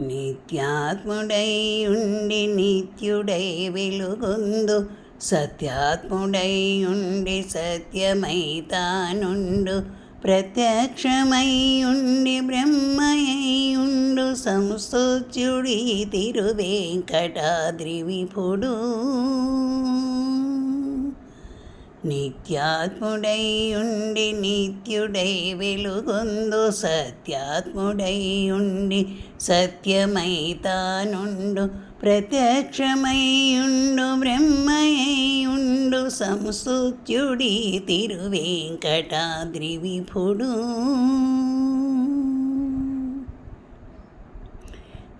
నిత్యాత్ముడై ఉండి నిత్యుడై వెలుగొందు. సత్యాత్ముడై ఉండి సత్యమై తానుండు. ప్రత్యక్షమై ఉండి బ్రహ్మయై ఉండు. సంస్తుత్యుడి తిరువేంకటాద్రి విభుడు. నిత్యాత్ముడై ఉండి నిత్యుడై వెలుగొందు సత్యాత్ముడై ఉండి సత్యమై తానుండు ప్రత్యక్షమై ఉండు బ్రహ్మయై ఉండు సంస్తుత్యుడి తిరువేంకటాద్రి విభుడు.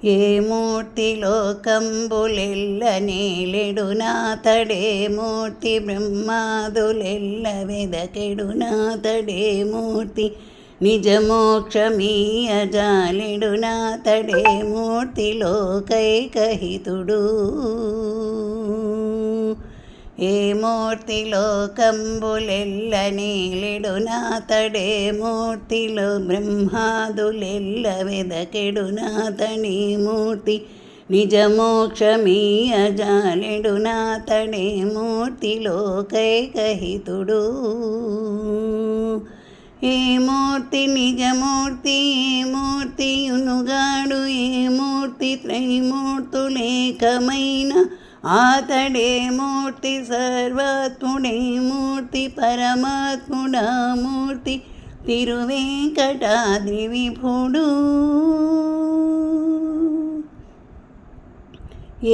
ఏ మూర్తి కంబులెల్ల నేలెడు నాతడే మూర్తి బ్రహ్మాదులెల్ల వెదకెడు నాతడే మూర్తి నిజమోక్షమీయజాలెడు నాతడే మూర్తి లోకైకహితుడు. ఏ మూర్తి లోకంబులెల్లనీలెడు నాతడే మూర్తిలో బ్రహ్మాదులెల్ల వెదకెడు నాతని మూర్తి. నిజమోక్షమీయజాలెడు నాతడే మూర్తి లోకైకహితుడు. ఏ మూర్తి నిజమూర్తి ఏ మూర్తియునుగాడు ఏ మూర్తి త్రైమూర్తులేకమైన ఆతడే మూర్తి సర్వాత్ముడే మూర్తి పరమాత్ముడా మూర్తి తిరువేంకటాద్రి విభుడు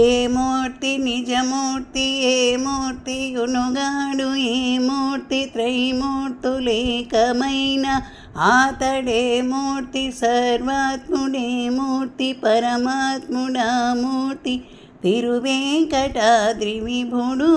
ఏ మూర్తి నిజమూర్తి ఏ మూర్తి గునుగాడు ఏ మూర్తి త్రైమూర్తులేకమైన ఆతడే మూర్తి సర్వాత్ముడే మూర్తి పరమాత్ముడా మూర్తి తిరువేంకటాద్రివిభుడు.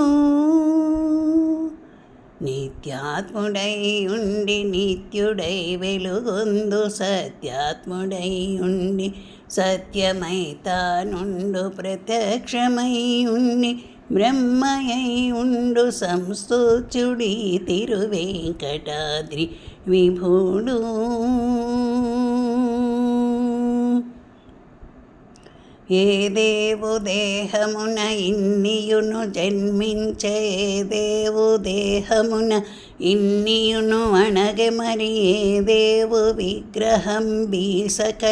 నిత్యాత్ముడై ఉండి నిత్యుడై వెలుగొందు సత్యాత్ముడై ఉండి సత్యమై తానుండు ప్రత్యక్షమై ఉండి బ్రహ్మయై ఉండు సంస్తుచుడి తిరువేంకటాద్రి విభుడు ఏ దేవు దేహమున ఇన్నియును జన్మించే దేవు దేహమున ఇన్నియును అణగె మరి ఏ దేవు విగ్రహం బీసకలమింతయును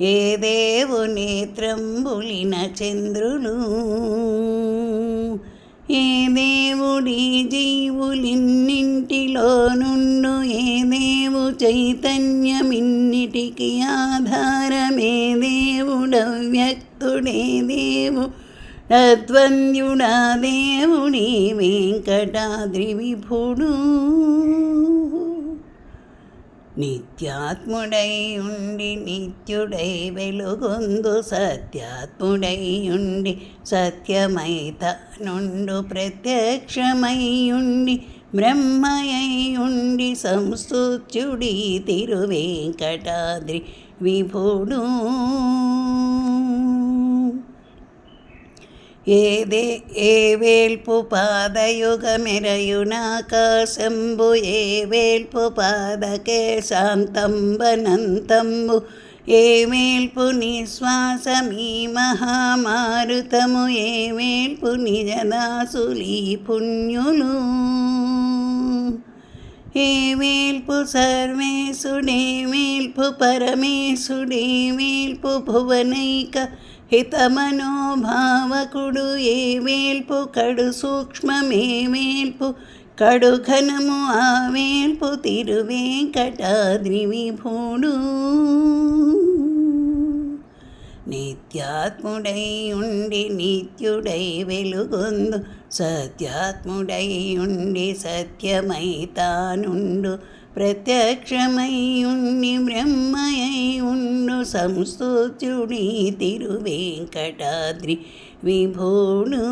ఏ దేవు నేత్రంబులిన చంద్రులు. ఏ దేవుడి జీవులిన్నింటిలో నుండు ఏ దేవు చైతన్యమిన్నిటికి ఆధారమే దేవుడవ్యక్తుడే దేవు. అద్వంద్యుడా దేవుడి వెంకటాద్రి విభుడు. నిత్యాత్ముడై ఉండి నిత్యుడై వెలుగొందు సత్యాత్ముడై ఉండి సత్యమై తనుండు ప్రత్యక్షమై ఉండి బ్రహ్మయై ఉండి సంస్తుత్యుడి తిరువేంకటాద్రి విభుడు. ఏదే ఏ వేల్పు పాదయుగమెరయునాకాశంబు ఏ వేల్పు పాదకే శాంతంబనంతంబు ఏ వేల్పు నిశ్వాసమీ మహామారుతము ఏ మేల్పు నిజదాసులీ పుణ్యులు ఏ మేల్పు సర్వేశుడే మేల్పు పరమేశుడే మేల్పు భువనైక హితమనోభావకుడు ఏ వేల్పు? కడు సూక్ష్మమే వేల్పు? కడు ఘనము ఆ వేల్పు? తిరువేంకటాద్రి విభూడు నిత్యాత్ముడై ఉండి నిత్యుడై వెలుగొందు. సత్యాత్ముడై ఉండి సత్యమై తానుండు. ప్రత్యక్షమై బ్రహ్మయ్యుణ్ణు బ్రహ్మయై తిరువేంకటాద్రి విభోణు